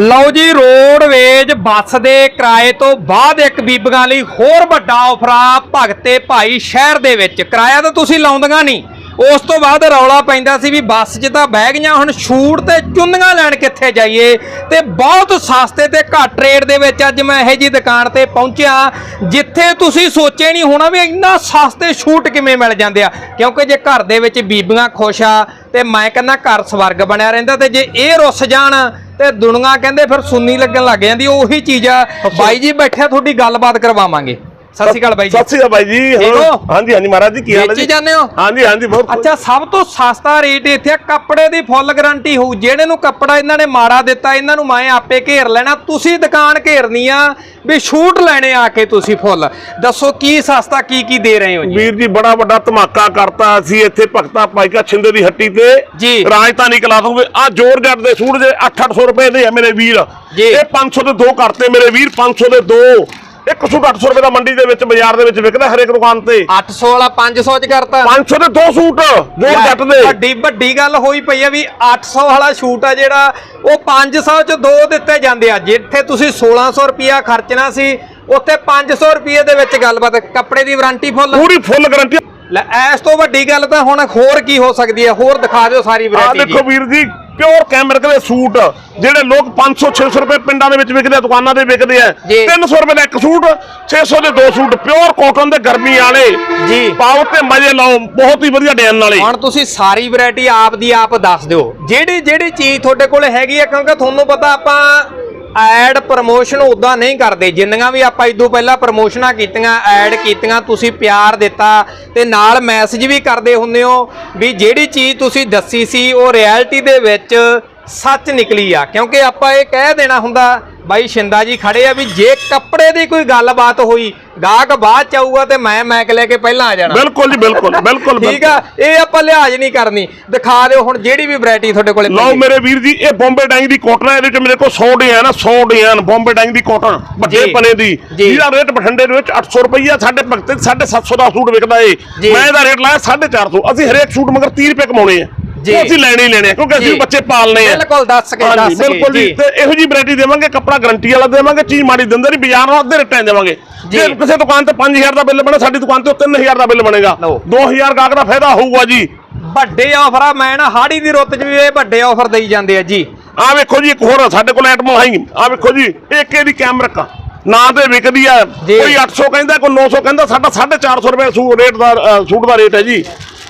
ਲਓ ਜੀ ਰੋਡਵੇਜ ਬੱਸ ਦੇ ਕਿਰਾਏ ਤੋਂ ਬਾਅਦ ਇੱਕ ਬੀਬੀਆਂ ਲਈ ਹੋਰ ਵੱਡਾ ਆਫਰ ਆ ਭਗਤੇ ਭਾਈ ਸ਼ਹਿਰ ਦੇ ਵਿੱਚ। ਕਿਰਾਇਆ ਤਾਂ ਤੁਸੀਂ ਲਾਉਂਦੀਆਂ ਨਹੀਂ। ਉਸ ਤੋਂ ਬਾਅਦ ਰੌਲਾ ਪੈਂਦਾ ਸੀ ਵੀ ਬੱਸ 'ਚ ਤਾਂ ਬਹਿ ਗਈਆਂ ਹੁਣ ਛੂਟ ਤੇ ਚੁੰਨੀਆਂ ਲੈਣ ਕਿੱਥੇ ਜਾਈਏ? ਤੇ ਬਹੁਤ ਸਸਤੇ ਤੇ ਘੱਟ ਰੇਟ ਦੇ ਵਿੱਚ ਅੱਜ ਮੈਂ ਇਹੋ ਜੀ ਦੁਕਾਨ ਤੇ ਪਹੁੰਚਿਆ ਜਿੱਥੇ ਤੁਸੀਂ ਸੋਚੇ ਨਹੀਂ ਹੋਣਾ ਵੀ ਇੰਨਾ ਸਸਤੇ ਛੂਟ ਕਿਵੇਂ ਮਿਲ ਜਾਂਦੇ ਆ। ਕਿਉਂਕਿ ਜੇ ਘਰ ਦੇ ਵਿੱਚ ਬੀਬੀਆਂ ਖੁਸ਼ ਆ ਤੇ ਮੈਂ ਕਹਿੰਦਾ ਘਰ ਸਵਰਗ ਬਣਿਆ ਰਹਿੰਦਾ ਤੇ ਜੇ ਇਹ ਰੁੱਸ ਜਾਣ ਤੇ ਦੁਨੀਆ ਕਹਿੰਦੇ ਫਿਰ ਸੁੰਨੀ ਲੱਗਣ ਲੱਗ ਜਾਂਦੀ ਉਹੀ ਚੀਜ਼ ਆ। ਬਾਈ ਜੀ ਬੈਠਿਆ ਤੁਹਾਡੀ ਗੱਲਬਾਤ ਕਰਵਾਵਾਂਗੇ। ਸਤਿ ਸ਼੍ਰੀ ਅਕਾਲ ਬਾਈ ਜੀ। ਸਤਿ ਸ਼੍ਰੀ ਅਕਾਲ ਬਾਈ ਜੀ ਹੋਰ-? ਹਾਂਜੀ ਹਾਂਜੀ ਮਹਾਰਾਜ ਜੀ ਕੀ ਹਾਲ ਹੈ ਵੇਚੀ ਜੀ? ਜਾਂਦੇ ਹੋ? ਹਾਂਜੀ ਹਾਂਜੀ ਬਹੁਤ ਅੱਛਾ ਸਭ ਤੋਂ ਸਸਤਾ ਰੇਟ ਇੱਥੇ ਆ, ਕੱਪੜੇ ਦੀ ਫੁੱਲ ਗਾਰੰਟੀ ਹੋਊ। ਜਿਹੜੇ ਨੂੰ ਕੱਪੜਾ ਇਹਨਾਂ ਨੇ ਮਾੜਾ ਦਿੱਤਾ ਇਹਨਾਂ ਨੂੰ ਮੈਂ ਆਪੇ ਘੇਰ ਲੈਣਾ। ਤੁਸੀਂ ਦੁਕਾਨ ਘੇਰਨੀ ਆ ਵੀ ਛੂਟ ਲੈਣੇ ਆ ਕੇ ਤੁਸੀਂ ਫੁੱਲ। ਦੱਸੋ ਕੀ ਸਸਤਾ ਕੀ ਕੀ ਦੇ ਰਹੇ ਹੋ ਜੀ? ਵੀਰ ਜੀ ਬੜਾ ਵੱਡਾ ਧਮਾਕਾ ਕਰਤਾ ਅਸੀਂ ਇੱਥੇ ਭਗਤਾ ਪਾਈਕਾ ਛਿੰਦੇ ਦੀ ਹੱਟੀ ਤੇ। ਜੀ। ਰਾਜਧਾਨੀ ਕਲਾ ਦੂੰਗੇ ਆ ਜੋਰ ਜੱਟ ਦੇ ਸੂਟ ਜੇ 8-800 ਰੁਪਏ ਦੇ ਆ ਮੇਰੇ ਵੀਰ। ਜੀ। ਇਹ 500 ਦੇ ਦੋ ਕਰਤੇ ਮੇਰੇ ਵੀਰ 500 ਦੇ ਦੋ। ਇੱਕ ਸੂਟ 800 ਰੁਪਏ ਦਾ ਮੰਡੀ ਦੇ ਵਿੱਚ ਬਾਜ਼ਾਰ ਦੇ ਵਿੱਚ ਵਿਕਦਾ ਹਰੇਕ ਦੁਕਾਨ ਤੇ। 800 ਵਾਲਾ 500 ਚ ਕਰਤਾ। 500 ਦੇ ਦੋ ਸੂਟ ਜੋਰ ਜੱਟ ਦੇ। ਵੱਡੀ ਵੱਡੀ ਗੱਲ ਹੋਈ ਪਈ ਆ ਵੀ 800 ਵਾਲਾ ਸ਼ੂਟ ਆ ਜਿਹੜਾ ਉਹ 500 ਚ ਦੋ ਦਿੱਤੇ ਜਾਂਦੇ ਆ। ਜਿੱਥੇ ਤੁਸੀਂ 1600 ਰੁਪਿਆ ਖਰਚਣਾ ਸੀ ਉੱਥੇ 500 ਰੁਪਏ ਦੇ ਵਿੱਚ ਗੱਲਬਾਤ। ਕੱਪੜੇ ਦੀ ਵਾਰੰਟੀ ਫੁੱਲ? ਪੂਰੀ ਫੁੱਲ ਗਾਰੰਟੀ। ਲੈ ਇਸ ਤੋਂ ਵੱਡੀ ਗੱਲ ਤਾਂ ਹੁਣ ਹੋਰ ਕੀ ਹੋ ਸਕਦੀ ਹੈ ਹੋਰ ਦਿਖਾ ਦਿਓ ਸਾਰੀ ਆ ਵੈਰਾਈਟੀ ਦੇਖੋ ਵੀਰ ਜੀ ਪਿਓਰ ਕੈਮਰਿਕ ਦੇ ਸੂਟ ਜਿਹੜੇ ਲੋਕ 500 600 ਰੁਪਏ ਪਿੰਡਾਂ ਦੇ ਵਿੱਚ ਵਿਕਦੇ ਆ ਦੁਕਾਨਾਂ ਤੇ ਵਿਕਦੇ ਆ ਜੀ। 300 ਰੁਪਏ ਦਾ ਇੱਕ ਸੂਟ 600 ਦੇ ਦੋ ਸੂਟ ਪਿਓਰ ਕਾਟਨ ਦੇ ਗਰਮੀ ਵਾਲੇ ਜੀ। ਪਾਓ ਤੇ ਮਜ਼ੇ ਲਾਓ ਬਹੁਤ ਹੀ ਵਧੀਆ ਡਿਜ਼ਾਈਨ ਵਾਲੇ ਹੁਣ ਤੁਸੀਂ ਸਾਰੀ ਵੈਰਾਈਟੀ ਆਪ ਦੀ ਆਪ ਦੱਸ ਦਿਓ ਜਿਹੜੀ ਜਿਹੜੀ ਚੀਜ਼ ਤੁਹਾਡੇ ਕੋਲ ਹੈਗੀ ਹੈ ਕਿਉਂਕਿ ਤੁਹਾਨੂੰ ਪਤਾ ਆਪਾਂ ਐਡ ਪ੍ਰਮੋਸ਼ਨ ਉਦਾਂ ਨਹੀਂ ਕਰਦੇ। ਜਿੰਨੀਆਂ ਵੀ ਆਪਾਂ ਇਦੋਂ ਪਹਿਲਾਂ ਪ੍ਰਮੋਸ਼ਨਾਂ ਕੀਤੀਆਂ, ਐਡ ਕੀਤੀਆਂ, ਤੁਸੀਂ ਪਿਆਰ ਦਿੱਤਾ ਤੇ ਨਾਲ ਮੈਸੇਜ ਵੀ ਕਰਦੇ ਹੁੰਦੇ ਹੋ ਵੀ ਜਿਹੜੀ ਚੀਜ਼ ਤੁਸੀਂ ਦੱਸੀ ਸੀ, ਉਹ ਰਿਐਲਿਟੀ ਦੇ ਵਿੱਚ ਸੱਚ ਨਿਕਲੀ ਆ ਕਿਉਂਕਿ ਆਪਾਂ ਇਹ ਕਹਿ ਦੇਣਾ ਹੁੰਦਾ ਬਾਈ ਸ਼ਿੰਦਾ ਜੀ ਖੜੇ ਆ ਵੀ ਜੇ ਕੱਪੜੇ ਦੀ ਕੋਈ ਗੱਲਬਾਤ ਹੋਈ ਗਾਹਕ ਬਾਅਦ ਚ ਆਊਗਾ ਤੇ ਮੈਂ ਮੈਕ ਲੈ ਕੇ ਪਹਿਲਾਂ ਆ ਜਾਣਾ ਬਿਲਕੁਲ ਜੀ ਬਿਲਕੁਲ ਬਿਲਕੁਲ ਠੀਕ ਆ ਇਹ ਆਪਾਂ ਲਿਹਾਜ਼ ਨਹੀਂ ਕਰਨੀ ਦਿਖਾ ਦਿਓ ਹੁਣ ਜਿਹੜੀ ਵੀ ਵੈਰਾਈਟੀ ਤੁਹਾਡੇ ਕੋਲੇ ਲਓ। ਮੇਰੇ ਵੀਰ ਜੀ ਇਹ ਬੰਬੇ ਡਾਈਂਗ ਦੀ ਕਾਟਨ ਹੈ ਇਹਦੇ ਵਿੱਚ ਮੇਰੇ ਕੋਲ 100 ਡਿਜ਼ਾਈਨ ਆ 100 ਡਿਜ਼ਾਈਨ ਬੰਬੇ ਡਾਈਂਗ ਦੀ ਕਾਟਨ ਜੀ। ਪਨੇ ਦੀ। ਜਿਹਦਾ ਰੇਟ ਬਠਿੰਡੇ ਦੇ ਵਿੱਚ 800 ਰੁਪਈਆ ਸਾਡੇ ਭਗਤੇ 750 ਦਾ ਸੂਟ ਵਿਕਦਾ ਏ। ਮੈਂ ਇਹਦਾ ਰੇਟ ਲਾਇਆ 450 ਅਸੀਂ ਹਰੇਕ ਸੂਟ ਮਗਰ 30 ਰੁਪਏ ਕਮਾਉਣੇ ਆ। ਉਹ ਅਸੀਂ ਲੈਣੇ ਹੀ ਲੈਣੇ ਆ ਕਿਉਂਕਿ ਅਸੀਂ। ਬੱਚੇ ਪਾਲਨੇ ਆ। ਬਿਲਕੁਲ ਦੱਸ ਕੇ ਹਾਂਜੀ, ਦੱਸ ਬਿਲਕੁਲ ਜੀ। ਤੇ ਇਹੋ ਜੀ ਵੈਰਾਈਟੀ ਦੇਵਾਂਗੇ ਕੱਪੜਾ ਗਾਰੰਟੀ ਵਾਲਾ ਦੇਵਾਂਗੇ ਚੀਜ਼ ਮਾੜੀ ਦਿੰਦੇ ਨਹੀਂ ਬਾਜ਼ਾਰ ਨਾਲ ਅੱਧੇ ਰੇਟਾਂ ਦੇਵਾਂਗੇ। ਜੀ। ਕਿਸੇ ਦੁਕਾਨ ਤੇ 5000 ਦਾ ਬਿੱਲ ਬਣੇ ਸਾਡੀ ਦੁਕਾਨ ਤੇ 3000 ਦਾ ਬਿੱਲ ਬਣੇਗਾ। ਲਓ। 2000 ਗਾਹਕ ਦਾ ਫਾਇਦਾ ਹੋਊਗਾ ਜੀ। ਵੱਡੇ ਆਫਰ ਆ ਮੈਂ ਨਾ ਹਾੜੀ ਦੀ ਰੁੱਤ 'ਚ ਵੀ ਇਹ ਵੱਡੇ ਆਫਰ ਦੇਈ ਜਾਂਦੇ ਆ ਜੀ। ਆ ਵੇਖੋ ਜੀ ਇੱਕ ਹੋਰ ਸਾਡੇ ਕੋਲ ਐਟਮ ਆਈ। ਆ ਵੇਖੋ ਜੀ ਇੱਕ ਇਹਦੀ ਕੈਮਰਿਕ ਨਾ ਤੇ ਵਿਕਦੀ ਆ। ਕੋਈ 800 ਕਹਿੰਦਾ ਕੋਈ 900 ਕਹਿੰਦਾ ਸਾਡਾ 450 ਰੁਪਏ ਸੂਟ ਰੇਟ ਦਾ ਸੂਟ ਦਾ ਰੇਟ ਹੈ ਜੀ।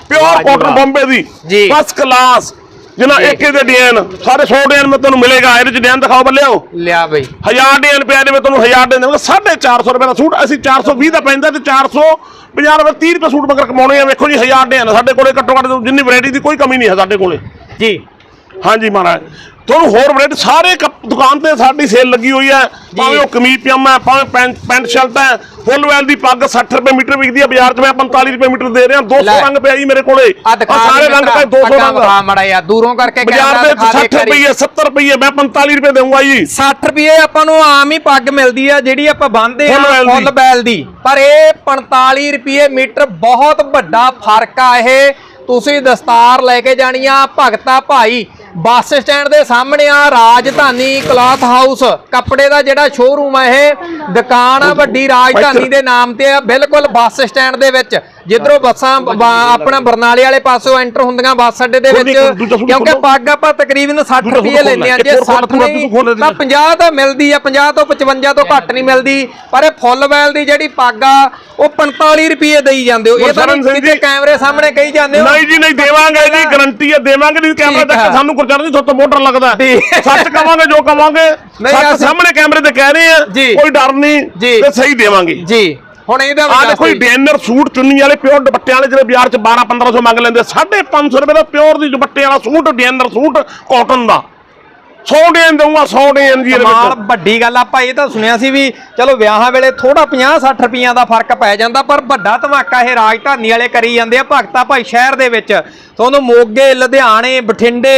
Pure cotton. ਬੰਬੇ ਦੀ। ਜੀ। ਫਸਟ ਕਲਾਸ ਜਿਨਾ। ਇੱਕ ਇਹਦੇ ਡਿਜ਼ਾਈਨ ਸਾਰੇ 100 ਡਿਜ਼ਾਈਨ ਮੈਂ ਤੁਹਾਨੂੰ ਮਿਲੇਗਾ। ਇਹਦੇ ਚ ਡਿਜ਼ਾਈਨ ਦਿਖਾਓ ਬੱਲਿਓ। ਲਿਆ ਬਈ। ਹਜ਼ਾਰ ਡਿਜ਼ਾਈਨ ਪਿਆ ਦੇ ਮੈਂ ਤੁਹਾਨੂੰ ਹਜ਼ਾਰ ਦੇ ਦੇਵਾਂਗਾ। 450 ਰੁਪਏ ਦਾ ਸੂਟ। ਅਸੀਂ 420 ਦਾ ਪੈਂਦਾ ਤੇ 450 ਰੁਪਏ 30 ਰੁਪਏ ਸੂਟ ਮਗਰ ਕਮਾਉਣੇ ਆ। ਵੇਖੋ ਜੀ ਹਜ਼ਾਰ ਡਿਜ਼ਾਈਨ ਸਾਡੇ ਕੋਲੇ ਘੱਟੋ ਘੱਟ ਜਿੰਨੀ ਵੈਰਾਈਟੀ ਦੀ ਕੋਈ ਕਮੀ ਨਹੀਂ ਹੈ ਸਾਡੇ ਕੋਲੇ। ਜੀ। ਹਾਂਜੀ ਮਹਾਰਾਜ। ਤੁਹਾਨੂੰ ਹੋਰ ਵੈਰਾਈਟੀ ਸਾਰੇ ਦੁਕਾਨ ਤੇ ਸਾਡੀ ਸੇਲ ਲੱਗੀ ਹੋਈ ਹੈ। ਭਾਵੇਂ ਉਹ ਕਮੀਜ਼ ਪਜਾਮਾ ਹੈ ਭਾਵੇਂ ਪੈਂਟ ਸ਼ਰਟ ਹੈ ਫੁੱਲ ਵੈਲ ਦੀ ਪੱਗ 60 ਰੁਪਏ ਮੀਟਰ ਵਿਕਦੀ ਹੈ ਬਾਜ਼ਾਰ 'ਚ ਮੈਂ 45 ਰੁਪਏ ਮੀਟਰ ਦੇ ਰਿਹਾ 200 ਲੈ। ਰੰਗ ਪਿਆ ਜੀ ਮੇਰੇ ਕੋਲੇ। ਸਾਰੇ ਰੰਗ ਪਏ 200 ਰੰਗ। ਦਿਖਾ ਮੜਾ ਯਾ ਦੂਰੋਂ ਕਰਕੇ ਬਾਜ਼ਾਰ ਦੇ ਦਿਖਾ ਦੇ 60 ਰੁਪਏ 70 ਰੁਪਏ ਮੈਂ 45 ਰੁਪਏ ਦੇਵਾਂਗਾ ਜੀ। 60 ਰੁਪਏ ਆਪਾਂ ਨੂੰ ਆਮ ਹੀ ਪੱਗ ਮਿਲਦੀ ਆ ਜਿਹੜੀ ਆਪਾਂ ਬੰਨਦੇ ਆ। ਫੁੱਲ ਬੈਲ ਦੀ। ਪਰ ਇਹ 45 ਰੁਪਏ ਮੀਟਰ ਬਹੁਤ ਵੱਡਾ ਫ਼ਰਕ ਆ ਇਹ। ਤੁਸੀਂ ਦਸਤਾਰ ਲੈ ਕੇ ਜਾਣੀ ਆ ਭਗਤਾ ਭਾਈ। ਬੱਸ ਸਟੈਂਡ ਦੇ ਸਾਹਮਣੇ ਆ ਰਾਜਧਾਨੀ ਕਲਾਥ ਹਾਊਸ। ਕੱਪੜੇ ਦਾ ਜਿਹੜਾ ਸ਼ੋਰੂਮ ਆ ਇਹ ਦੁਕਾਨ ਆ ਵੱਡੀ ਰਾਜਧਾਨੀ ਦੇ ਨਾਮ ਤੇ ਆ ਬਿਲਕੁਲ ਬੱਸ ਸਟੈਂਡ ਦੇ ਵਿੱਚ। ਜਿੱਧਰੋਂ ਬੱਸਾਂ ਬ- ਆਪਣਾ ਬਰਨਾਲੇ ਵਾਲੇ ਪਾਸੋਂ ਐਂਟਰ ਹੁੰਦੀਆਂ ਬੱਸ ਅੱਡੇ ਦੇ ਵਿੱਚ ਕਿਉਂਕਿ। ਪੱਗ ਆਪਾਂ ਤਕਰੀਬਨ 60 ਦੂਜਾ ਸੂਟ ਰੁਪਏ ਲੈਂਦੇ ਆ ਜੇ ਇੱਕ ਹੋਰ 60 ਖੋਲ੍ਹੋ, ਨਹੀਂ ਤਾਂ 50 ਤਾਂ ਮਿਲਦੀ ਆ 50 ਤੋਂ 55 ਤੋਂ ਘੱਟ ਨਹੀਂ ਮਿਲਦੀ। ਪਰ ਇਹ ਫੁੱਲ ਵੈਲ ਦੀ ਜਿਹੜੀ ਪੱਗ ਆ ਉਹ 45 ਰੁਪਏ ਦੇਈ ਜਾਂਦੇ ਹੋ। ਇਹ ਤਾਂ ਗੁਰਸ਼ਰਨ ਸਿੰਘ ਕਿਤੇ ਜੀ। ਕੈਮਰੇ ਸਾਹਮਣੇ ਕਹੀ ਜਾਂਦੇ ਹੋ। ਨਹੀਂ ਜੀ ਨਹੀਂ ਦੇਵਾਂਗੇ ਜੀ ਗਾਰੰਟੀ ਹੈ ਦੇਵਾਂਗੇ ਨਹੀਂ ਕੈਮਰਾ ਠੀਕ ਹੈ। ਸਾਨੂੰ ਗੁਰਚਰਨ ਜੀ ਤੁਹਾਡੇ ਡਰ ਲੱਗਦਾ। ਸੱਚ ਕਵਾਂਗੇ ਜੋ ਕਵਾਂਗੇ ਨਹੀਂ, ਸੱਚ ਸਾਹਮਣੇ ਕੈਮਰੇ ਤੇ ਕਹਿ ਰਹੇ ਆ। ਕੋਈ ਡਰ ਨਹੀਂ। ਤੇ ਸਹੀ ਦੇਵਾਂਗੇ ਜੀ ਹੁਣ ਇਹਦਾ ਆ ਦੇਖੋ। ਡਿਜ਼ਾਈਨਰ ਸੂਟ ਚੁੰਨੀ ਵਾਲੇ ਪਿਓਰ ਦੁਪੱਟੇ ਵਾਲੇ ਜਿਹੜੇ ਬਾਜ਼ਾਰ ਚ 12 1500 ਮੰਗ ਲੈਂਦੇ 550 ਰੁਪਏ ਦਾ ਪਿਓਰ ਦੀ ਦੁਪੱਟੇ ਵਾਲਾ ਸੂਟ ਡਿਜ਼ਾਈਨਰ ਸੂਟ ਕਾਟਨ ਦਾ 100 ਡਿਜ਼ਾਈਨ ਦਊਂਗਾ 100 ਡਿਜ਼ਾਈਨ ਜੀ ਇਹਦੇ ਕਮਾਲ ਵਿੱਚ ਵੱਡੀ ਗੱਲ ਆਪਾਂ ਇਹ ਤਾਂ ਸੁਣਿਆ ਸੀ ਵੀ ਚਲੋ ਵਿਆਹਾਂ ਵੇਲੇ ਥੋੜਾ 50 60 ਰੁਪਈਆਂ ਦਾ ਫ਼ਰਕ ਪੈ ਜਾਂਦਾ ਪਰ ਵੱਡਾ ਧਮਾਕਾ ਇਹ ਰਾਜਧਾਨੀ ਵਾਲੇ ਕਰੀ ਜਾਂਦੇ ਆ ਭਗਤਾ ਭਾਈ ਸ਼ਹਿਰ ਦੇ ਵਿੱਚ ਤੁਹਾਨੂੰ ਮੋਗੇ ਲੁਧਿਆਣੇ ਬਠਿੰਡੇ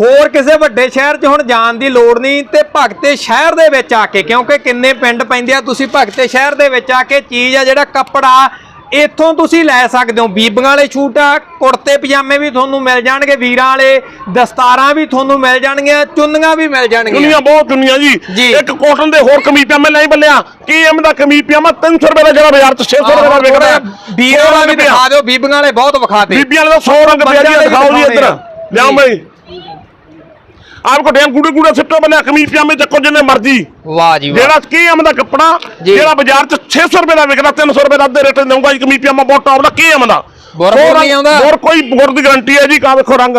ਹੋਰ ਕਿਸੇ ਵੱਡੇ ਸ਼ਹਿਰ 'ਚ ਹੁਣ ਜਾਣ ਦੀ ਲੋੜ ਨਹੀਂ ਤੇ ਭਗਤੇ ਸ਼ਹਿਰ ਦੇ ਵਿੱਚ ਆ ਕੇ ਕਿਉਂਕਿ ਕਿੰਨੇ ਪਿੰਡ ਪੈਂਦੇ ਆ ਤੁਸੀਂ ਭਗਤੇ ਸ਼ਹਿਰ ਦੇ ਵਿੱਚ ਆ ਕੇ ਚੀਜ਼ ਆ ਜਿਹੜਾ ਕੱਪੜਾ ਇੱਥੋਂ ਤੁਸੀਂ ਲੈ ਸਕਦੇ ਹੋ। ਬੀਬੀਆਂ ਵਾਲੇ ਛੂਟ ਆ ਕੁੜਤੇ ਪਜਾਮੇ ਵੀ ਤੁਹਾਨੂੰ ਮਿਲ ਜਾਣਗੇ ਵੀਰਾਂ ਵਾਲੇ ਦਸਤਾਰਾਂ ਵੀ ਤੁਹਾਨੂੰ ਮਿਲ ਜਾਣਗੀਆਂ ਚੁੰਨੀਆਂ ਵੀ ਮਿਲ ਜਾਣਗੀਆਂ। ਦੁਨੀਆ ਬਹੁਤ ਦੁਨੀਆ ਜੀ। ਇੱਕ ਕਾਟਨ ਦੇ ਹੋਰ ਕਮੀਜ਼ ਪਜਾਮੇ ਲੈ ਬੱਲਿਆ ਕੀ ਐਮ ਦਾ ਕਮੀਜ਼ ਪਜਾਮਾ 300 ਰੁਪਏ ਦਾ ਜਿਹੜਾ ਬਾਜ਼ਾਰ 'ਚ 600 ਰੁਪਏ ਦਾ ਵਿਕਦਾ। ਵੀਰਾਂ ਵਾਲਾ ਵੀ ਦਿਖਾ ਦਿਓ ਬੀਬੀਆਂ ਵਾਲੇ ਬਹੁਤ ਵਿਖਾਤੇ। ਬੀਬੀਆਂ ਵਾਲੇ ਦਾ 100 ਰੰਗ ਪਿਆ ਜੀ ਦਿਖਾਓ ਜੀ ਇੱਧਰ। ਲਿਆਓ। ਬਈ। ਆਪ ਕੋ ਟੈਮ ਗੂੜੇ ਗੂੜੇ ਸਿੱਟੋ ਬੱਲਿਆ ਕਮੀਜ਼ ਪਜਾਮੇ ਚੱਕੋ ਜਿੰਨੇ ਮਰਜ਼ੀ ਵਾਹ ਜੀ ਵਾਹ ਜਿਹੜਾ ਕੀ ਐਮ ਦਾ ਕੱਪੜਾ ਜੀ। ਜਿਹੜਾ ਬਾਜ਼ਾਰ 'ਚ 600 ਰੁਪਏ ਦਾ ਵਿਕਦਾ 300 ਰੁਪਏ ਦਾ ਅੱਧੇ ਰੇਟ ਤੇ ਦਊਂਗਾ ਜੀ ਕਮੀਜ਼ ਪਜਾਮਾ ਬਹੁਤ ਟੌਪ ਦਾ ਕੀ ਐਮ ਦਾ? ਬੁਰ ਕੋਈ ਬੁਰ ਦੀ ਗਾਰੰਟੀ ਹੈ ਜੀ ਕਾ ਵੇਖੋ ਰੰਗ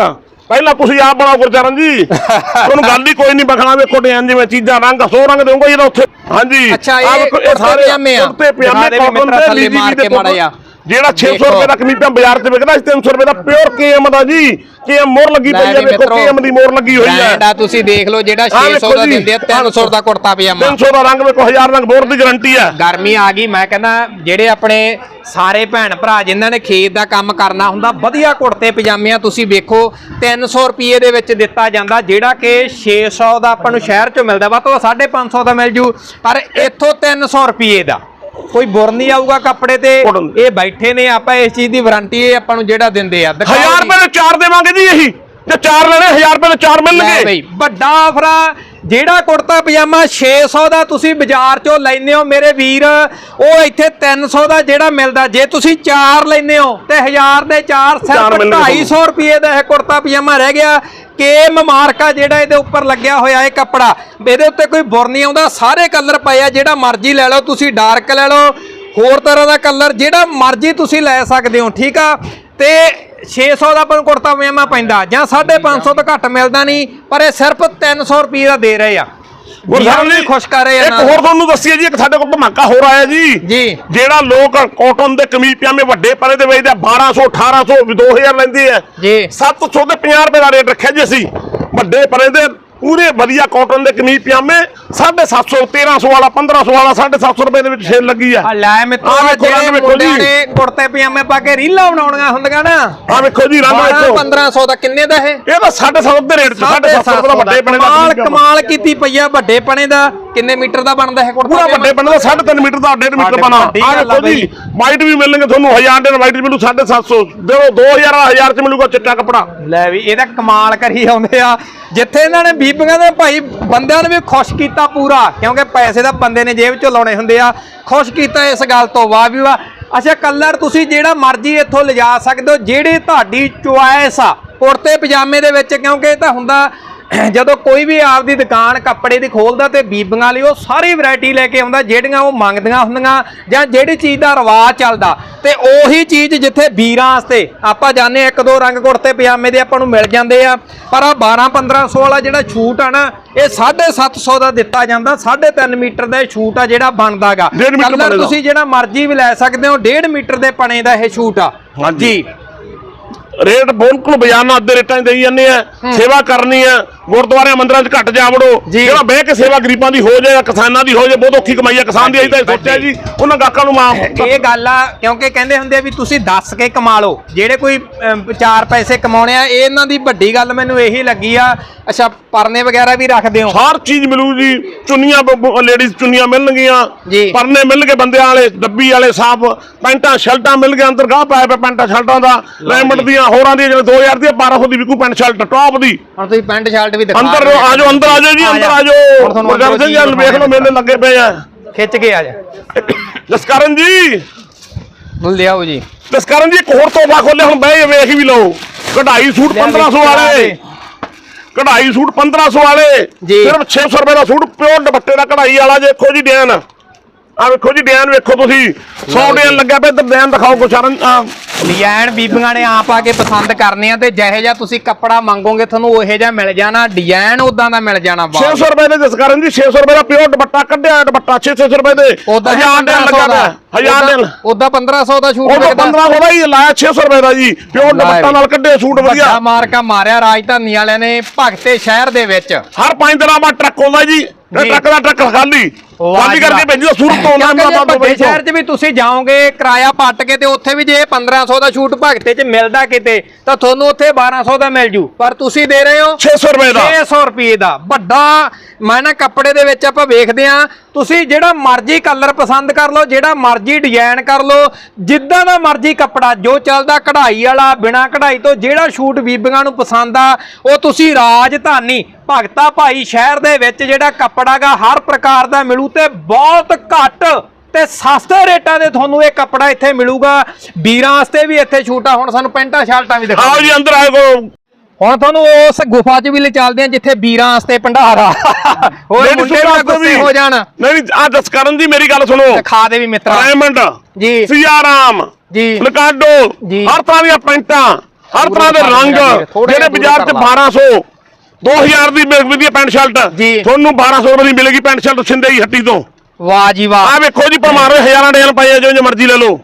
ਪਹਿਲਾਂ ਤੁਸੀਂ ਆਪ ਬਣਾਓ ਗੁਰਚਰਨ ਜੀ ਤੁਹਾਨੂੰ ਗੱਲ ਹੀ ਕੋਈ ਨਹੀਂ ਬਖਣਾ ਵੇਖੋ ਡਿਜ਼ਾਈਨ ਜਿਵੇਂ ਚੀਜ਼ਾਂ ਰੰਗ ਸੌ ਰੰਗ ਦੇਊਂਗਾ ਜਿਹੜਾ ਉੱਥੇ ਹਾਂਜੀ ਅੱਛਾ, ਇਹ ਕੁੜਤੇ ਪਜਾਮੇ ਆ। ਕੁੜਤੇ ਪਜਾਮੇ ਕਾਟਨ ਥੱਲੇ ਲੀਜੀ ਦੇ ਮਾੜਾ ਜਿਹਾ। ਜਿਹੜਾ 600 ਦੇਖੋ। ਰੁਪਏ ਦਾ ਕਮੀਜ਼ਾਂ ਬਾਜ਼ਾਰ 'ਚ ਵਿਕਦਾ ਸੀ 300 ਰੁਪਏ ਦਾ ਪਿਓਰ ਕੇਐਮ ਦਾ ਜੀ। ਕੇਐਮ ਮੋਹਰ ਲੱਗੀ ਪਈ ਹੈ ਵੇਖੋ ਕੇਐਮ ਦੀ ਮੋਹਰ ਲੱਗੀ ਹੋਈ ਹੈ ਆ ਤੁਸੀਂ ਦੇਖ ਲਓ ਜਿਹੜਾ ਆਹ 600 ਵੇਖੋ ਦਾ। ਦਿੰਦੇ ਆ 300 ਦਾ ਕੁੜਤਾ ਪਜਾਮਾ। 300 ਦਾ ਰੰਗ ਵੇਖੋ 1000 ਰੰਗ ਮੋਹਰ ਦੀ ਗਾਰੰਟੀ ਹੈ ਗਰਮੀ ਆ ਗਈ ਮੈਂ ਕਹਿੰਦਾ ਜਿਹੜੇ ਆਪਣੇ ਸਾਰੇ ਭੈਣ ਭਰਾ ਜਿਨ੍ਹਾਂ ਨੇ ਖੇਤ ਦਾ ਕੰਮ ਕਰਨਾ ਹੁੰਦਾ ਵਧੀਆ ਕੁੜਤੇ ਪਜਾਮਿਆਂ ਤੁਸੀਂ ਵੇਖੋ 300 ਰੁਪਏ ਦੇ ਵਿੱਚ ਦਿੱਤਾ ਜਾਂਦਾ ਜਿਹੜਾ ਕਿ 600 ਦਾ ਆਪਾਂ ਨੂੰ ਸ਼ਹਿਰ ਚੋਂ ਮਿਲਦਾ ਵਾ ਤਾਂ 550 ਦਾ ਮਿਲ ਜੂ ਪਰ ਇੱਥੋਂ 300 ਰੁਪਏ ਦਾ। ਕੋਈ ਬੁਰ ਨਹੀਂ ਆਊਗਾ ਕੱਪੜੇ ਤੇ। ਇਹ ਬੈਠੇ ਨੇ ਆਪਾਂ ਇਸ ਚੀਜ਼ ਦੀ ਵਾਰੰਟੀ ਇਹ ਆਪਾਂ ਨੂੰ ਜਿਹੜਾ ਦਿੰਦੇ ਆ। ਦਿਖਾਓ 1000 ਜੀ। ਰੁਪਏ ਦੇ ਚਾਰ ਦੇਵਾਂਗੇ ਜੀ ਇਹੀ। ਜੇ ਚਾਰ ਲੈਣੇ 1000 ਰੁਪਏ ਦੇ ਚਾਰ ਮਿਲਣਗੇ। ਬਈ ਵੱਡਾ ਆਫਰ ਆ। ਜਿਹੜਾ ਕੁੜਤਾ ਪਜਾਮਾ 600 ਦਾ ਤੁਸੀਂ ਬਾਜ਼ਾਰ ਚੋਂ ਲੈਨੇ ਹੋ ਮੇਰੇ ਵੀਰ ਉਹ ਇੱਥੇ 300 ਦਾ ਜਿਹੜਾ ਮਿਲਦਾ। ਜੇ ਤੁਸੀਂ ਚਾਰ ਲੈਨੇ ਹੋ ਤੇ 1000 ਦੇ ਚਾਰ ਸਿਰਫ ਮਿਲਣਗੇ 250 ਰੁਪਏ ਦਾ ਇਹ ਕੁੜਤਾ ਪਜਾਮਾ ਰਹਿ ਗਿਆ। ਕੇਮ ਮਾਰਕਾ ਜਿਹੜਾ ਇਹਦੇ ਉੱਪਰ ਲੱਗਿਆ ਹੋਇਆ ਹੈ ਕੱਪੜਾ। ਇਹਦੇ ਉੱਤੇ ਕੋਈ ਬੁਰ ਨਹੀਂ ਆਉਂਦਾ, ਸਾਰੇ ਕਲਰ ਪਏ ਆ, ਜਿਹੜਾ ਮਰਜ਼ੀ ਲੈ ਲਓ, ਤੁਸੀਂ ਡਾਰਕ ਲੈ ਲਓ, ਹੋਰ ਤਰ੍ਹਾਂ ਦਾ ਕਲਰ, ਜਿਹੜਾ ਮਰਜ਼ੀ ਤੁਸੀਂ ਲੈ ਸਕਦੇ ਹੋ, ਠੀਕ ਆ? ਤੇ 600 ਦਾ ਆਪਾਂ ਨੂੰ ਕੁੜਤਾ ਪਜਾਮਾ ਪੈਂਦਾ, ਜਾਂ 550 ਤੋਂ ਘੱਟ ਮਿਲਦਾ ਨਹੀਂ, ਪਰ ਇਹ ਸਿਰਫ 300 ਰੁਪਏ ਦਾ ਦੇ ਰਹੇ ਆ। ਗੁਰਧਾਮ ਵੀ ਖੁਸ਼ ਕਰ ਰਹੇ ਇੱਕ। ਹੋਰ ਤੁਹਾਨੂੰ ਦੱਸੀਏ ਜੀ ਇੱਕ ਸਾਡੇ ਕੋਲ ਧਮਾਕਾ ਹੋਰ ਆਇਆ ਜੀ। ਜੀ। ਜਿਹੜਾ ਲੋਕ ਕਾਟਨ ਦੇ ਕਮੀਜ਼ ਪਜਾਮੇ ਵੱਡੇ ਪਰੇ ਦੇ ਵੇਚਦੇ ਆ 1200 1800 2000 ਲੈਂਦੇ ਆ। ਜੀ। 700 ਤੇ 50 ਰੁਪਏ ਦਾ ਰੇਟ ਰੱਖਿਆ ਜੀ ਅਸੀਂ। ਵੱਡੇ ਪਰੇ ਦੇ ਪੂਰੇ ਵਧੀਆ ਕਾਟਨ ਦੇ ਕਮੀਜ਼ ਪਜਾਮੇ 750 1300 ਵਾਲਾ 1500 ਵਾਲਾ 750 ਰੁਪਏ ਦੇ ਵਿੱਚ ਸੇਲ ਲੱਗੀ ਆ। ਆ ਲੈ ਮਿੱਤਰੋ ਆਹ ਵੇਖੋ ਜਿਹੜੇ ਮੁੰਡਿਆਂ। ਨੇ ਕੁੜਤੇ ਪਜਾਮੇ ਪਾ ਕੇ ਰੀਲਾਂ ਬਣਾਉਣੀਆਂ ਹੁੰਦੀਆਂ ਨਾ। ਆ ਵੇਖੋ ਜੀ ਰੰਗ 12 ਵੇਖੋ। 1500 ਦਾ ਕਿੰਨੇ ਦਾ ਇਹ? ਇਹ ਤਾਂ 750 ਦੇ ਰੇਟ 'ਚ 750 ਰੁਪਏ ਦਾ ਵੱਡੇ ਪਣੇ ਦਾ ਕਮਾਲ ਕਮੀਜ਼ ਪਜਾਮਾ। ਕਮਾਲ ਕੀਤੀ ਪਈ ਆ ਵੱਡੇ ਪਣੇ ਦਾ। ਕਿੰਨੇ ਮੀਟਰ ਦਾ ਬਣਦਾ ਇਹ ਕੁੜਤਾ ਪੂਰਾ? ਵੱਡੇ ਪਣੇ ਦਾ 3.5 ਮੀਟਰ ਦਾ 1.5 ਮੀਟਰ ਬਣਾ। ਆ ਵੇਖੋ ਜੀ ਵਾਈਟ ਵੀ ਮਿਲਣਗੇ ਤੁਹਾਨੂੰ 1000 ਦੇ ਵਾਈਟ ਮਿਲੂ 750 ਦਿਓ 2000 ਵਾਲਾ 1000 ਚ ਮਿਲੂਗਾ ਚਿੱਟਾ ਕੱਪੜਾ। ਲੈ ਵੀ ਇਹਦਾ ਕਮਾਲ ਕਰੀ ਆਉਂਦੇ ਆ। ਜਿੱਥੇ ਇਹਨਾਂ ਨੇ ਬੀਬੀਆਂ ਦੇ ਭਾਈ ਬੰਦਿਆਂ ਨੂੰ ਵੀ ਖੁਸ਼ ਕੀਤਾ ਪੂਰਾ ਕਿਉਂਕਿ ਪੈਸੇ ਤਾਂ ਬੰਦੇ ਨੇ ਜੇਬ ਚੋਂ ਲਾਉਣੇ ਹੁੰਦੇ ਆ। ਖੁਸ਼ ਕੀਤਾ ਇਸ ਗੱਲ ਤੋਂ ਵਾਹ ਵੀ ਵਾਹ ਅੱਛਾ ਕਲਰ ਤੁਸੀਂ ਜਿਹੜਾ ਮਰਜ਼ੀ ਇੱਥੋਂ ਲਿਜਾ ਸਕਦੇ ਹੋ ਜਿਹੜੇ ਤੁਹਾਡੀ ਚੁਆਇਸ ਆ ਕੁੜਤੇ ਪਜਾਮੇ ਦੇ ਵਿੱਚ ਕਿਉਂਕਿ ਇਹ ਤਾਂ ਹੁੰਦਾ ਜਦੋਂ ਕੋਈ ਵੀ ਆਪਦੀ ਦੁਕਾਨ ਕੱਪੜੇ ਦੀ ਖੋਲਦਾ ਤੇ ਬੀਬੀਆਂ ਲਈ ਉਹ ਸਾਰੀ ਵੈਰਾਈਟੀ ਲੈ ਕੇ ਆਉਂਦਾ ਜਿਹੜੀਆਂ ਉਹ ਮੰਗਦੀਆਂ ਹੁੰਦੀਆਂ ਜਾਂ ਜਿਹੜੀ ਚੀਜ਼ ਦਾ ਰਿਵਾਜ ਚੱਲਦਾ। ਤੇ ਉਹੀ ਚੀਜ਼ ਜਿੱਥੇ ਵੀਰਾਂ ਵਾਸਤੇ ਆਪਾਂ ਜਾਣੇ ਇੱਕ ਦੋ ਰੰਗ ਕੁੜਤੇ ਪਜਾਮੇ ਦੇ ਆਪਾਂ ਨੂੰ ਮਿਲ ਜਾਂਦੇ ਆ ਪਰ ਆ 12 1500 ਵਾਲਾ ਜਿਹੜਾ ਛੂਟ ਆ ਨਾ ਇਹ 750 ਦਾ ਦਿੱਤਾ ਜਾਂਦਾ 3.5 ਮੀਟਰ ਦਾ ਛੂਟ ਆ ਜਿਹੜਾ ਬਣਦਾਗਾ ਕਲਰ ਦਾ। ਤੁਸੀਂ ਜਿਹੜਾ ਮਰਜ਼ੀ ਵੀ ਲੈ ਸਕਦੇ ਹੋ 1.5 ਮੀਟਰ ਦੇ ਪਣੇ ਦਾ ਇਹ ਛੂਟ ਆ। ਹਾਂਜੀ। ਰੇਟ ਬਿਲਕੁਲ ਬਜਾਨਾ ਅੱਧੇ ਰੇਟਾਂ 'ਚ ਦੇਈ ਜਾਂਦੇ ਆ ਸੇਵਾ ਕਰਨੀ ਆ ਗੁਰਦੁਆਰੇ ਮੰਦਿਰਾਂ 'ਚ ਘੱਟ ਜਾ ਵੜੋ। ਜਿਹੜਾ ਬਹਿ ਕੇ ਸੇਵਾ ਗਰੀਬਾਂ ਦੀ ਹੋ ਜਾਏ ਕਿਸਾਨਾਂ ਦੀ ਹੋ ਜਾਏ ਬਹੁਤ ਔਖੀ ਕਮਾਈ ਆ। ਕਿਸਾਨ ਦੀ ਅਸੀਂ ਤਾਂ ਸੋਚਿਆ ਜੀ ਉਹਨਾਂ ਗਾਹਕਾਂ ਨੂੰ ਮਾਂ ਇਹ ਗੱਲ ਆ ਕਿਉਂਕਿ ਕਹਿੰਦੇ ਹੁੰਦੇ ਆ ਵੀ ਤੁਸੀਂ ਦੱਸ ਕੇ ਕਮਾ ਲਓ। ਜਿਹੜੇ ਕੋਈ ਚਾਰ ਪੈਸੇ ਕਮਾਉਣੇ ਆ ਇਹ ਇਹਨਾਂ ਦੀ ਵੱਡੀ ਗੱਲ ਮੈਨੂੰ ਇਹੀ ਲੱਗੀ ਆ। ਅੱਛਾ ਪਰਨੇ ਵਗੈਰਾ ਵੀ ਰੱਖਦੇ ਹੋ? ਹਰ ਚੀਜ਼ ਮਿਲੂ ਜੀ ਚੁੰਨੀਆਂ ਲੇਡੀਜ਼ ਚੁੰਨੀਆਂ ਮਿਲਣਗੀਆਂ। ਪਰਨੇ ਮਿਲਣਗੇ ਬੰਦਿਆਂ ਵਾਲੇ ਡੱਬੀ ਵਾਲੇ ਸਾਫ਼ ਪੈਂਟਾਂ ਸ਼ਰਟਾਂ ਮਿਲ ਗਏ ਅੰਦਰ ਗਾਹ ਪਾਇਆ ਪਿਆ ਪੈਂਟਾਂ ਸ਼ਰਟਾਂ ਦਾ। ਰੈਮੰਡ ਦੀਆਂ ਹੋਰਾਂ ਦੀਆਂ ਜਿਹੜੇ 2000 ਦੀਆਂ 1200 ਦੀ ਵਿਕੂ ਪੈਂਟ ਸ਼ਰਟ ਟੌਪ ਦੀ। ਹੁਣ ਤੁਸੀਂ ਪੈਂਟ ਸ਼ਰਟ ਵੀ ਦਿਖਾ ਅੰਦਰ ਆ ਜਾਓ ਅੰਦਰ ਆ ਜਾਓ ਜੀ ਅੰਦਰ ਆ ਹੁਣ ਜਾਓ ਗੁਰਜਰ ਸਿੰਘ ਜੀ ਵੇਖ ਲਓ ਮੇਲੇ ਲੱਗੇ ਪਏ ਆ। ਖਿੱਚ ਕੇ ਆ ਜਾ। ਜਸਕਰਨ ਜੀ। ਲਿਆਓ ਜੀ। ਜਸਕਰਨ ਜੀ ਇੱਕ ਹੋਰ ਤੋਹਫਾ ਖੋਲਿਆ ਹੁਣ ਬਹਿ ਵੇਖ ਵੀ ਲਓ। ਕਢਾਈ ਸੂਟ ਲੈ 1500 ਵੇਖ ਵਾਲੇ। ਕਢਾਈ ਸੂਟ 1500 ਵਾਲੇ। ਜੀ। ਸਿਰਫ 600 ਰੁਪਏ ਦਾ ਸੂਟ ਪਿਓਰ ਦੁਪੱਟੇ ਦਾ ਕਢਾਈ ਵਾਲਾ ਦੇਖੋ ਜੀ ਡਿਜ਼ਾਈਨ। ਆ ਵੇਖੋ ਜੀ ਡਿਜ਼ਾਈਨ ਵੇਖੋ ਤੁਸੀਂ। 100 ਡਿਜ਼ਾਈਨ ਲੱਗਿਆ ਪਿਆ ਤੇ ਡਿਜ਼ਾਈਨ ਦਿਖਾਓ ਗੁਸ਼ਰਨ ਡਿਜ਼ਾਈਨ ਬੀਬੀਆਂ ਨੇ ਆਪ ਆ ਕੇ ਪਸੰਦ ਕਰਨੇ ਆ ਤੇ ਜਿਹੇ ਜਿਹਾ ਤੁਸੀਂ ਕੱਪੜਾ ਮੰਗੋਗੇ ਤੁਹਾਨੂੰ ਉਹੇ ਜਿਹਾ ਮਿਲ ਜਾਣਾ ਡਿਜ਼ਾਈਨ ਉਦਾਂ ਦਾ ਮਿਲ ਜਾਣਾ ਵਾਹ 600 ਰੁਪਏ ਦੇ ਜਸਕਰਨ ਜੀ 600 ਰੁਪਏ ਦਾ ਪਿਓਰ ਦੁਪੱਟਾ ਕੱਢਿਆ ਦੁਪੱਟਾ 600 ਰੁਪਏ ਦੇ। ਉਦਾਂ ਹਜ਼ਾਰ ਡਿਜ਼ਾਈਨ ਲੱਗਾ ਪਿਆ ਹਜ਼ਾਰ ਡਿਜ਼ਾਈਨ ਉਦਾਂ 1500 ਦਾ ਸ਼ੂਟ ਉਹ ਤਾਂ 1500 ਦਾ ਹੀ ਲਾਇਆ 600 ਰੁਪਏ ਦਾ ਜੀ ਪਿਓਰ ਦੁਪੱਟਾ। ਨਾਲ ਕੱਢੇ ਸੂਟ ਵਧੀਆ। ਵੱਡਾ ਮਾਰਕਾ ਮਾਰਿਆ ਰਾਜਧਾਨੀ ਵਾਲਿਆਂ ਨੇ ਭਗਤੇ ਸ਼ਹਿਰ ਦੇ ਵਿੱਚ। ਹਰ ਪੰਜ ਦਿਨਾਂ ਬਾਅਦ ਟਰੱਕ ਆਉਂਦਾ ਜੀ ਜੀ। ਟਰੱਕ ਦਾ ਟਰੱਕ ਖਾਲੀ। ਜੀ ਕਰਕੇ ਵਾਹ। ਭੇਜੋ ਸੂਰਤ ਤੋਂ ਨਾ ਕਿਉਂਕਿ ਜੇ ਵੱਡੇ ਸ਼ਹਿਰ 'ਚ ਵੀ ਤੁਸੀਂ ਜਾਓਗੇ ਕਿਰਾਇਆ ਪੱਟ ਕੇ ਤੇ ਉੱਥੇ ਵੀ ਜੇ 1500 ਦਾ ਸ਼ੂਟ ਭਗਤੇ 'ਚ ਮਿਲਦਾ ਕਿਤੇ ਤਾਂ ਤੁਹਾਨੂੰ ਉੱਥੇ 1200 ਦਾ ਮਿਲ ਜੂ। ਪਰ ਤੁਸੀਂ ਦੇ ਰਹੇ ਹੋ 600 ਰੁਪਏ ਦਾ। 600 ਰੁਪਏ ਦਾ। ਵੱਡਾ ਮੈਂ ਨਾ ਕੱਪੜੇ ਦੇ ਵਿੱਚ ਆਪਾਂ ਵੇਖਦੇ ਆ ਤੁਸੀਂ ਜਿਹੜਾ ਮਰਜ਼ੀ ਕਲਰ ਪਸੰਦ ਕਰ ਲਓ ਜਿਹੜਾ ਮਰਜ਼ੀ ਡਿਜ਼ਾਈਨ ਕਰ ਲਓ ਜਿੱਦਾਂ ਦਾ ਮਰਜ਼ੀ ਕੱਪੜਾ ਜੋ ਚੱਲਦਾ ਕਢਾਈ ਵਾਲਾ ਬਿਨਾ ਕਢਾਈ ਤੋਂ ਜਿਹੜਾ ਸ਼ੂਟ ਬੀਬੀਆਂ ਨੂੰ ਪਸੰਦ ਆ ਉਹ ਤੁਸੀਂ ਰਾਜਧਾਨੀ ਭਗਤਾ ਭਾਈ ਸ਼ਹਿਰ ਦੇ ਵਿੱਚ ਜਿਹੜਾ ਕੱਪੜਾਗਾ ਹਰ ਪ੍ਰਕਾਰ ਦਾ ਮਿਲੂ ਤੇ ਬਹੁਤ ਘੱਟ ਤੇ ਸਸਤੇ ਰੇਟਾਂ ਦੇ ਤੁਹਾਨੂੰ ਇਹ ਕੱਪੜਾ ਇੱਥੇ ਮਿਲੂਗਾ। ਵੀਰਾਂ ਵਾਸਤੇ ਵੀ ਇੱਥੇ ਛੂਟਾ ਹੁਣ ਸਾਨੂੰ ਪੈਂਟਾਂ ਸ਼ਰਟਾਂ ਵੀ ਦਿਖਾਓ ਆਓ ਜੀ ਅੰਦਰ ਆਏ ਕੋ ਹੁਣ ਤੁਹਾਨੂੰ ਉਸ ਗੁਫਾ 'ਚ ਵੀ ਲੈ ਚੱਲਦੇ ਆ ਜਿੱਥੇ ਵੀਰਾਂ ਵਾਸਤੇ ਭੰਡਾਰਾ। ਹੋਰ ਮੁੰਡੇ ਵੀ ਗੁੱਸੇ ਹੋ ਜਾਣ। ਨਹੀਂ ਨਹੀਂ ਆ ਜਸਕਰਨ ਜੀ ਮੇਰੀ ਗੱਲ ਸੁਣੋ। ਦਿਖਾ ਦੇ ਵੀ ਮਿੱਤਰਾ। ਡਾਇਮੰਡ ਜੀ। ਸਿਆਰਾਮ ਜੀ। ਲਕਾਡੋ। ਹਰ ਤਰ੍ਹਾਂ ਦੀਆਂ ਪੈਂਟਾਂ ਹਰ ਤਰ੍ਹਾਂ ਦੇ ਰੰਗ ਜਿਹੜੇ ਬਾਜ਼ਾਰ 'ਚ ਕਰ ਲਾ। 1200 2000 ਦੀ ਮਿਲ ਵਧੀਆ ਪੈਂਟ ਸ਼ਰਟ। ਜੀ। ਤੁਹਾਨੂੰ 1200 ਰੁਪਏ ਦੀ ਮਿਲੇਗੀ ਪੈਂਟ ਸ਼ਰਟ ਛਿੰਦੇ ਹੀ ਹੱਟੀ ਤੋਂ। ਵਾਹ ਜੀ ਵਾਹ। ਆ ਵੇਖੋ ਜੀ ਪਮਾਰੋ ਹਜ਼ਾਰਾਂ ਡੇਲ ਪਏ ਆ ਜੋ ਜੋ ਮਰਜ਼ੀ ਲੈ ਲਓ।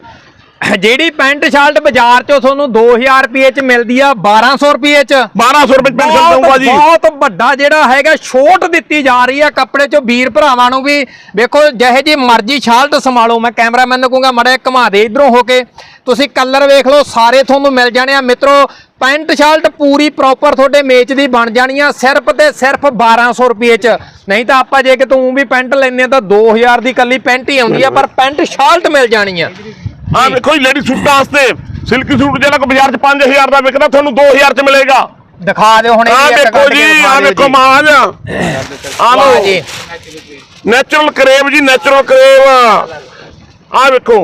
ਜਿਹੜੀ ਪੈਂਟ ਸ਼ਰਟ ਬਾਜ਼ਾਰ 'ਚੋਂ ਤੁਹਾਨੂੰ 2000 ਰੁਪਏ 'ਚ ਮਿਲਦੀ ਆ 1200 ਰੁਪਏ 'ਚ। 1200 ਰੁਪਏ ਪੈਂਟ ਸ਼ਰਟ ਦਊਂਗਾ ਜੀ। ਬਹੁਤ ਵੱਡਾ ਜਿਹੜਾ ਹੈਗਾ ਛੋਟ ਦਿੱਤੀ ਜਾ ਰਹੀ ਆ ਕੱਪੜੇ 'ਚੋਂ ਵੀਰ ਭਰਾਵਾਂ ਨੂੰ ਵੀ। ਵੇਖੋ ਜਿਹੇ ਜੀ ਮਰਜ਼ੀ ਸ਼ਾਲਟ ਸੰਭਾਲੋ ਮੈਂ ਕੈਮਰਾਮੈਨ ਨੂੰ ਕਹੂੰਗਾ ਮੜੇ ਘੁਮਾ ਦੇ ਇਧਰੋਂ ਹੋ ਕੇ। ਤੁਸੀਂ ਕਲਰ ਵੇਖ ਲਓ ਸਾਰੇ ਤੁਹਾਨੂੰ ਮਿਲ ਜਾਣੇ ਆ। ਮਿੱਤਰੋ ਪੈਂਟ ਸ਼ਰਟ ਪੂਰੀ ਪ੍ਰੋਪਰ ਤੁਹਾਡੇ ਮੇਚ ਦੀ ਬਣ ਜਾਣੀ ਆ ਸਿਰਫ ਤੇ ਸਿਰਫ 1200 ਰੁਪਏ 'ਚ। ਨਹੀਂ ਤਾਂ ਆਪਾਂ ਜੇ ਕਿ ਤੂੰ ਵੀ ਪੈਂਟ ਲੈਨੇ ਆ ਤਾਂ 2000 ਦੀ ਕੱਲੀ ਪੈਂਟ ਹੀ ਆਉਂਦੀ ਆ ਪਰ ਪੈਂਟ ਸ਼ਰਟ ਮਿਲ ਜਾਣੀ ਆ। ਆ ਵੇਖੋ ਜੀ ਲੇਡੀ ਸੂਟਾਂ ਵਾਸਤੇ। ਸਿਲਕੀ ਸੂਟ ਜਿਹੜਾ ਕੋ ਬਾਜ਼ਾਰ 'ਚ 5000 ਦਾ ਵਿਕਦਾ ਤੁਹਾਨੂੰ 2000 'ਚ ਮਿਲੇਗਾ। ਦਿਖਾ ਦਿਓ ਹੁਣ ਇਹ ਆ ਵੇਖੋ ਜੀ ਦਿਖਾ ਆ ਵੇਖੋ। ਮਾਜ। ਆ ਲਓ। ਜੀ। ਨੈਚੁਰਲ ਕਰੇਵ ਜੀ ਨੈਚੁਰਲ ਕਰੇਵ ਆ ਵੇਖੋ।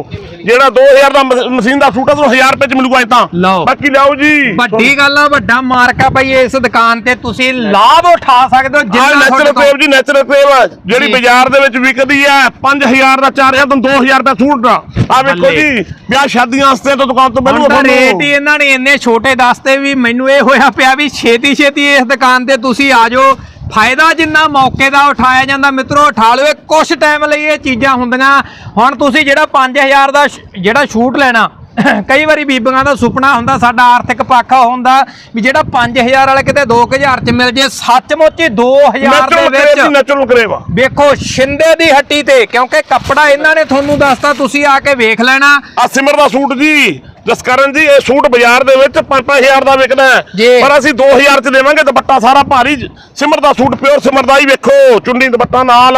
ਜਿਹੜਾ 2000 ਦਾ ਮਸ਼ੀਨ ਦਾ ਸੂਟ ਆ ਤੁਹਾਨੂੰ 1000 ਰੁਪਏ 'ਚ ਮਿਲੂਗਾ ਇਹ ਤਾਂ ਲਓ। ਬਾਕੀ ਲਿਆਓ ਜੀ ਵੱਡੀ ਗੱਲ ਆ ਵੱਡਾ ਮਾਰਕਾ ਭਾਈ ਇਸ ਦੁਕਾਨ ਤੇ ਤੁਸੀਂ ਲਾਭ ਉਠਾ ਸਕਦੇ ਹੋ ਆ ਜਿੰਨਾ ਨੈਚੁਰਲ ਤੁਹਾਡੇ ਕਰੇਵ ਕੋਲ ਜੀ ਨੈਚੁਰਲ ਕਰੇਵ ਜਿਹੜੀ ਜੀ। ਬਾਜ਼ਾਰ ਦੇ ਵਿੱਚ ਵਿਕਦੀ ਹੈ 5000 ਦਾ 4000 ਤੋਂ 2000 ਦਾ ਸੂਟ ਆ ਆ ਵੇਖੋ ਬੱਲੇ। ਜੀ ਵਿਆਹ ਸ਼ਾਦੀਆਂ ਵਾਸਤੇ ਤਾਂ ਦੁਕਾਨ ਤੋਂ ਹੁਣ ਮਿਲੂਗਾ ਤਾਂ ਰੇਟ ਹੀ ਇਹਨਾਂ ਨੇ ਇੰਨੇ ਛੋਟੇ ਦੱਸਤੇ ਵੀ ਮੈਨੂੰ ਇਹ ਹੋਇਆ ਪਿਆ ਵੀ ਛੇਤੀ ਛੇਤੀ ਇਸ ਦੁਕਾਨ ਤੇ ਤੁਸੀਂ ਆ ਜਾਓ ਫਾਇਦਾ ਜਿੰਨਾ ਮੌਕੇ ਦਾ ਉਠਾਇਆ ਜਾਂਦਾ ਮਿੱਤਰੋ ਉਠਾ ਲਿਓ। ਕੁਛ ਟਾਈਮ ਲਈ ਇਹ ਚੀਜ਼ਾਂ ਹੁੰਦੀਆਂ। ਹੁਣ ਤੁਸੀਂ ਜਿਹੜਾ 5000 ਦਾ ਜਿਹੜਾ ਸ਼ੂਟ ਲੈਣਾ ਕਈ ਵਾਰੀ ਬੀਬੀਆਂ ਦਾ ਸੁਪਨਾ ਹੁੰਦਾ ਸਾਡਾ ਆਰਥਿਕ ਪੱਖ ਹੁੰਦਾ ਵੀ ਜਿਹੜਾ 5000 ਵਾਲਾ ਕਿਤੇ 2000 ਚ ਮਿਲ ਜੇ ਸੱਚਮੁੱਚ ਹੀ 2000 ਦੇ ਵਿੱਚ ਨੈਚੁਰਲ ਕਰੇਵ ਵੇਖੋ ਸ਼ਿੰਦੇ ਦੀ ਹੱਟੀ ਤੇ ਕਿਉਂਕਿ ਕੱਪੜਾ ਇਹਨਾਂ ਨੇ ਤੁਹਾਨੂੰ ਦੱਸਤਾ ਤੁਸੀਂ ਆ ਕੇ ਵੇਖ ਲੈਣਾ। ਆ ਸਿਮਰ ਦਾ ਸੂਟ ਜੀ। ਜਸਕਰਨ ਜੀ ਇਹ ਸੂਟ ਬਾਜ਼ਾਰ ਦੇ ਵਿੱਚ 5-5000 ਦਾ ਵਿਕਦਾ ਪਰ ਅਸੀਂ 2000 ਚ ਦੇਵਾਂਗੇ ਦੁਪੱਟਾ ਸਾਰਾ ਭਾਰੀ ਸਿਮਰ ਦਾ ਸੂਟ ਪਿਓਰ ਸਿਮਰ ਦਾ ਹੀ ਵੇਖੋ ਚੁੰਨੀ ਦੁਪੱਟਾ ਨਾਲ।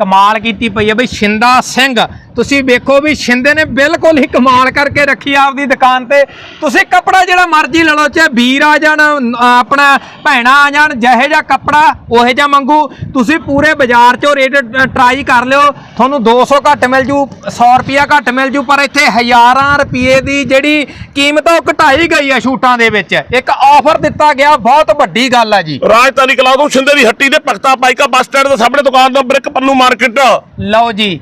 ਕਮਾਲ ਕੀਤੀ ਪਈ ਹੈ ਬਈ ਸ਼ਿੰਦਾ ਸਿੰਘ। ਤੁਸੀਂ ਵੇਖੋ ਵੀ ਸ਼ਿੰਦੇ ਨੇ ਬਿਲਕੁਲ ਹੀ ਕਮਾਲ ਕਰਕੇ ਰੱਖੀ ਆਪਦੀ ਦੁਕਾਨ ਤੇ। ਤੁਸੀਂ ਕੱਪੜਾ ਜਿਹੜਾ ਮਰਜ਼ੀ ਲੈ ਲਓ ਚਾਹੇ ਵੀਰ ਆ ਜਾਣ ਆਪਣਾ ਭੈਣਾ ਆ ਜਾਣ ਜਿਹੇ ਜਿਹਾ ਕੱਪੜਾ ਉਹੇ ਜਿਹਾ ਮੰਗੂ। ਤੁਸੀਂ ਪੂਰੇ ਬਾਜ਼ਾਰ ਚੋਂ ਰੇਟ ਟਰਾਈ ਕਰ ਲਿਓ। ਤੁਹਾਨੂੰ 200 ਘੱਟ ਮਿਲ ਜੂ 100 ਰੁਪਿਆ ਘੱਟ ਮਿਲ ਜੂ ਪਰ ਇੱਥੇ ਹਜ਼ਾਰਾਂ ਰੁਪਏ ਦੀ ਜਿਹੜੀ ਕੀਮਤ ਆ ਉਹ ਘਟਾਈ ਗਈ ਆ ਸ਼ੂਟਾਂ ਦੇ ਵਿੱਚ। ਇੱਕ ਆਫਰ ਦਿੱਤਾ ਗਿਆ ਬਹੁਤ ਵੱਡੀ ਗੱਲ ਆ ਜੀ। ਰਾਜਧਾਨੀ ਕਲਾ ਤੋਂ ਸ਼ਿੰਦੇ ਦੀ ਹੱਟੀ ਦੇ ਪਖਤਾ ਪਾਈਕਾ ਬੱਸ ਸਟੈਂਡ ਦੇ ਸਾਹਮਣੇ ਦੁਕਾਨ ਨੰਬਰ 1 ਪੰਨੂ ਮਾਰਕੀਟ। ਲਓ ਜੀ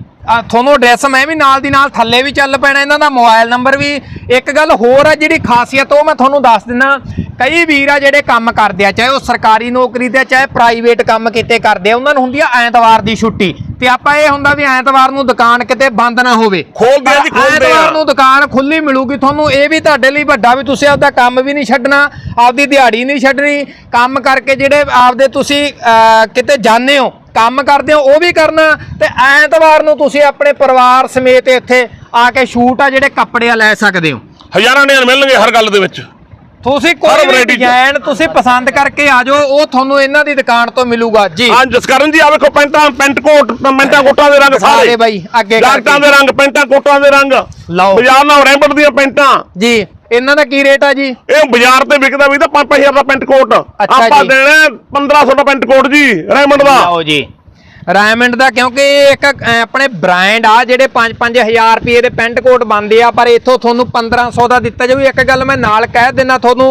ਤੁਹਾਨੂੰ ਐਡਰੈਸ ਮੈਂ ਵੀ ਨਾਲ ਦੀ ਨਾਲ ਥੱਲੇ ਵੀ ਚੱਲ ਪੈਣਾ ਇਹਨਾਂ ਦਾ ਮੋਬਾਈਲ ਨੰਬਰ ਵੀ। ਇੱਕ ਗੱਲ ਹੋਰ ਆ ਜਿਹੜੀ ਖਾਸੀਅਤ ਉਹ ਮੈਂ ਤੁਹਾਨੂੰ ਦੱਸ ਦਿੰਦਾ ਕਈ ਵੀਰ ਆ ਜਿਹੜੇ ਕੰਮ ਕਰਦੇ ਆ ਚਾਹੇ ਉਹ ਸਰਕਾਰੀ ਨੌਕਰੀ ਤੇ ਆ, ਚਾਹੇ ਪ੍ਰਾਈਵੇਟ ਕੰਮ ਕਿਤੇ ਕਰਦੇ ਆ ਉਹਨਾਂ ਨੂੰ ਹੁੰਦੀ ਆ ਐਤਵਾਰ ਦੀ ਛੁੱਟੀ। ਤੇ ਆਪਾਂ ਇਹ ਹੁੰਦਾ ਵੀ ਐਤਵਾਰ ਨੂੰ ਦੁਕਾਨ ਕਿਤੇ ਬੰਦ ਨਾ ਹੋਵੇ। ਖੋਲਦੇ ਆ ਜੀ, ਖੋਲਦੇ ਆ। ਐਤਵਾਰ ਨੂੰ ਦੁਕਾਨ ਖੁੱਲੀ ਮਿਲੂਗੀ ਤੁਹਾਨੂੰ ਇਹ ਵੀ ਤੁਹਾਡੇ ਲਈ ਵੱਡਾ ਵੀ ਤੁਸੀਂ ਆਪਦਾ ਕੰਮ ਵੀ ਨਹੀਂ ਛੱਡਣਾ ਆਪਦੀ ਦਿਹਾੜੀ ਨਹੀਂ ਛੱਡਣੀ। ਕੰਮ ਕਰਕੇ ਜਿਹੜੇ ਆਪਦੇ ਤੁਸੀਂ ਕਿਤੇ ਜਾਂਦੇ ਹੋ ਕੰਮ ਕਰਦੇ ਹੋ ਉਹ ਵੀ ਕਰਨਾ। ਤੇ ਐਤਵਾਰ ਨੂੰ ਤੁਸੀਂ ਆਪਣੇ ਪਰਿਵਾਰ ਸਮੇਤ ਇੱਥੇ ਆ ਕੇ ਸ਼ੂਟ ਆ ਜਿਹੜੇ ਕੱਪੜੇ ਆ ਲੈ ਸਕਦੇ ਹੋ। ਹਜ਼ਾਰਾਂ ਨੇ ਮਿਲਣਗੇ ਹਰ ਗੱਲ ਦੇ ਵਿੱਚ। ਤੁਸੀਂ ਕੋਈ ਵੀ variety ਚ। ਡਿਜ਼ਾਈਨ ਤੁਸੀਂ ਪਸੰਦ ਕਰਕੇ ਆ ਜਾਓ ਉਹ ਤੁਹਾਨੂੰ ਇਹਨਾਂ ਦੀ ਦੁਕਾਨ ਤੋਂ ਮਿਲੂਗਾ। ਜੀ। ਹਾਂ ਜਸਕਰਨ ਜੀ ਆ ਵੇਖੋ ਪੈਂਟਾਂ ਪੈਂਟ ਕੋਟ ਪੈਂਟਾਂ ਕੋਟਾਂ ਦੇ ਰੰਗ ਸਾਰੇ। ਬਾਈ, ਅੱਗੇ ਜੈਕਟਾਂ ਕਰਕੇ। ਦੇ ਰੰਗ ਪੈਂਟਾਂ ਕੋਟਾਂ ਦੇ ਰੰਗ। ਲਓ। ਬਾਜ਼ਾਰ ਨਾਲ ਰੈਂਬਟ ਦੀਆਂ ਪੈਂਟਾਂ। ਜੀ। ਇਹਨਾਂ ਦਾ ਕੀ ਰੇਟ ਆ ਜੀ? ਇਹ ਬਾਜ਼ਾਰ ਤੇ ਵਿਕਦਾ ਵੀ ਤਾਂ 5000 ਦਾ ਪੈਂਟ ਕੋਟ। ਆਪਾਂ। ਦੇਣਾ 1500 ਦਾ ਪੈਂਟ ਕੋਟ ਜੀ ਰੈਂਬਟ ਦਾ। ਲਓ ਜੀ। ਰਾਇਮੰਡ ਦਾ ਕਿਉਂਕਿ ਇਹ ਇੱਕ ਆਪਣੇ ਬ੍ਰਾਂਡ ਆ ਜਿਹੜੇ 5-5000 ਰੁਪਏ ਦੇ ਪੈਂਟ ਕੋਟ ਬਣਦੇ ਆ ਪਰ ਇੱਥੋਂ ਤੁਹਾਨੂੰ 1500 ਦਾ ਦਿੱਤਾ ਜਾਊ। ਇੱਕ ਗੱਲ ਮੈਂ ਨਾਲ ਕਹਿ ਦਿੰਦਾ ਤੁਹਾਨੂੰ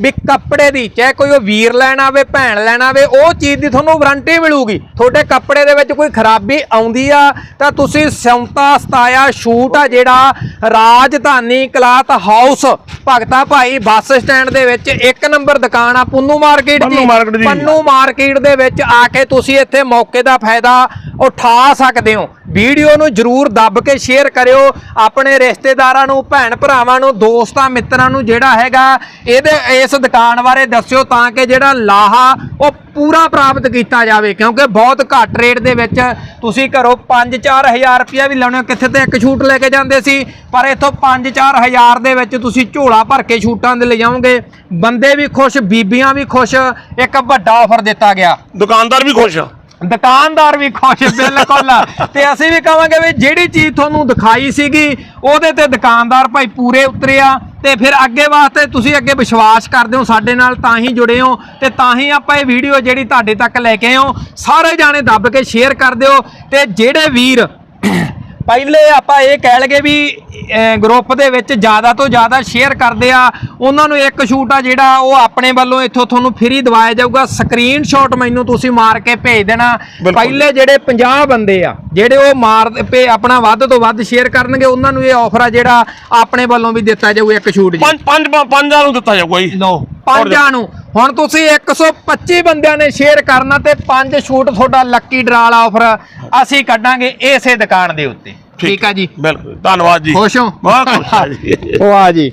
ਵੀ ਕੱਪੜੇ ਦੀ ਚਾਹੇ ਕੋਈ ਉਹ ਵੀਰ ਲੈਣ ਆਵੇ ਭੈਣ ਲੈਣ ਆਵੇ ਉਹ ਚੀਜ਼ ਦੀ ਤੁਹਾਨੂੰ ਵਾਰੰਟੀ ਮਿਲੂਗੀ। ਤੁਹਾਡੇ ਕੱਪੜੇ ਦੇ ਵਿੱਚ ਕੋਈ ਖਰਾਬੀ ਆਉਂਦੀ ਆ ਤਾਂ ਤੁਸੀਂ ਸਿਉਂਤਾ ਸਤਾਇਆ ਸ਼ੂਟ ਆ ਜਿਹੜਾ ਰਾਜਧਾਨੀ cloth house Bhagta Bhai bus stand ਦੇ ਵਿੱਚ ਇੱਕ ਨੰਬਰ ਦੁਕਾਨ ਆ ਪੁੰਨੂ ਮਾਰਕੀਟ ਜੀ। ਪੰਨੂ ਮਾਰਕੀਟ ਦੇ ਵਿੱਚ ਆ ਕੇ ਤੁਸੀਂ ਇੱਥੇ ਮੌਕੇ ਦਾ ਫਾਇਦਾ ਉਠਾ ਸਕਦੇ ਹੋ। ਵੀਡੀਓ ਨੂੰ ਜਰੂਰ ਦੱਬ ਕੇ ਸ਼ੇਅਰ ਕਰਿਓ। ਆਪਣੇ ਰਿਸ਼ਤੇਦਾਰਾਂ ਨੂੰ, ਭੈਣ ਭਰਾਵਾਂ ਨੂੰ, ਦੋਸਤਾਂ ਮਿੱਤਰਾਂ ਨੂੰ ਜਿਹੜਾ ਹੈਗਾ, ਇਹਦੇ, ਇਸ ਦੁਕਾਨ ਬਾਰੇ ਦੱਸਿਓ ਤਾਂ ਕਿ ਜਿਹੜਾ ਲਾਹਾ ਉਹ ਪੂਰਾ ਪ੍ਰਾਪਤ ਕੀਤਾ ਜਾਵੇ। ਕਿਉਂਕਿ ਬਹੁਤ ਘੱਟ ਰੇਟ ਦੇ ਵਿੱਚ ਤੁਸੀਂ ਘਰੋਂ 5-4000 ਰੁਪਇਆ ਵੀ ਲਾਉਣੇ ਹੋ। ਕਿੱਥੇ ਤੇ ਇੱਕ ਛੂਟ ਲੈ ਕੇ ਜਾਂਦੇ ਸੀ, ਪਰ ਇੱਥੋਂ 5-4000 ਦੇ ਵਿੱਚ ਤੁਸੀਂ ਝੋਲਾ ਭਰ ਕੇ ਛੂਟਾਂ ਦੇ ਲੈ ਜਾਓਗੇ ਬੰਦੇ ਵੀ ਖੁਸ਼, ਬੀਬੀਆਂ ਵੀ ਖੁਸ਼, ਇੱਕ ਵੱਡਾ ਆਫਰ ਦਿੱਤਾ ਗਿਆ। ਦੁਕਾਨਦਾਰ ਵੀ ਖੁਸ਼ ਆ। ਦੁਕਾਨਦਾਰ ਵੀ ਖੁਸ਼, ਬਿਲਕੁਲ। ਤੇ ਅਸੀਂ ਵੀ ਕਹਾਂਗੇ ਵੀ ਜਿਹੜੀ ਚੀਜ਼ ਤੁਹਾਨੂੰ ਦਿਖਾਈ ਸੀਗੀ, ਉਹਦੇ ਤੇ ਦੁਕਾਨਦਾਰ ਭਾਈ ਪੂਰੇ ਉਤਰਿਆ। ਤੇ ਫਿਰ ਅੱਗੇ ਵਾਸਤੇ ਤੁਸੀਂ ਅੱਗੇ ਵਿਸ਼ਵਾਸ ਕਰਦੇ ਹੋ, ਸਾਡੇ ਨਾਲ ਤਾਂ ਹੀ ਜੁੜੇ ਹੋ ਤੇ ਤਾਂ ਹੀ ਆਪਾਂ ਇਹ ਵੀਡੀਓ ਜਿਹੜੀ ਤੁਹਾਡੇ ਤੱਕ ਲੈ ਕੇ ਆਏ ਹੋ, ਸਾਰੇ ਜਾਣੇ ਦੱਬ ਕੇ ਸ਼ੇਅਰ ਕਰ ਦਿਓ। ਤੇ ਜਿਹੜੇ ਵੀਰ ਪਹਿਲੇ ਆਪਾਂ ਇਹ ਕਹਿ ਲਗੇ ਵੀ ਗਰੁੱਪ ਦੇ ਵਿੱਚ ਜ਼ਿਆਦਾ ਤੋਂ ਜ਼ਿਆਦਾ ਸ਼ੇਅਰ ਕਰਦੇ ਆ। ਉਹਨਾਂ ਨੂੰ ਇੱਕ ਸ਼ੂਟ ਆ ਜਿਹੜਾ ਉਹ ਆਪਣੇ ਵੱਲੋਂ ਇੱਥੋਂ ਤੁਹਾਨੂੰ ਫ੍ਰੀ ਦਵਾਇਆ ਜਾਊਗਾ। ਸਕਰੀਨਸ਼ਾਟ ਮੈਨੂੰ ਤੁਸੀਂ ਮਾਰ ਕੇ ਭੇਜ ਦੇਣਾ। ਪਹਿਲੇ ਜਿਹੜੇ 50 ਬੰਦੇ ਆ ਜਿਹੜੇ ਉਹ ਮਾਰ ਪੇ ਆਪਣਾ ਵੱਧ ਤੋਂ ਵੱਧ ਸ਼ੇਅਰ ਕਰਨਗੇ ਉਹਨਾਂ ਨੂੰ ਇਹ ਆਫਰ ਆ ਜਿਹੜਾ ਆਪਣੇ ਵੱਲੋਂ ਵੀ ਦਿੱਤਾ ਜਾਊ ਇੱਕ ਸ਼ੂਟ ਜੀ। ਪੰਜ ਪੰਜ ਪੰਜਾਂ ਨੂੰ ਦਿੱਤਾ ਜਾਊਗਾ ਜੀ। ਲੋ ਪੰਜਾਂ ਨੂੰ। ਹੁਣ ਤੁਸੀਂ 125 ਬੰਦਿਆਂ ਨੇ ਸ਼ੇਅਰ ਕਰਨਾ ਤੇ ਪੰਜ ਸ਼ੂਟ ਤੁਹਾਡਾ ਲੱਕੀ ਡਰਾ ਵਾਲਾ ਆਫਰ ਅਸੀਂ ਕੱਢਾਂਗੇ ਇਸੇ ਦੁਕਾਨ ਦੇ ਉੱਤੇ। ਠੀਕ ਆ ਜੀ। ਬਿਲਕੁਲ। ਧੰਨਵਾਦ ਜੀ। ਖੁਸ਼ ਹੋ। ਬਹੁਤ ਖੁਸ਼ ਹਾਂ ਜੀ। ਵਾਹ ਜੀ।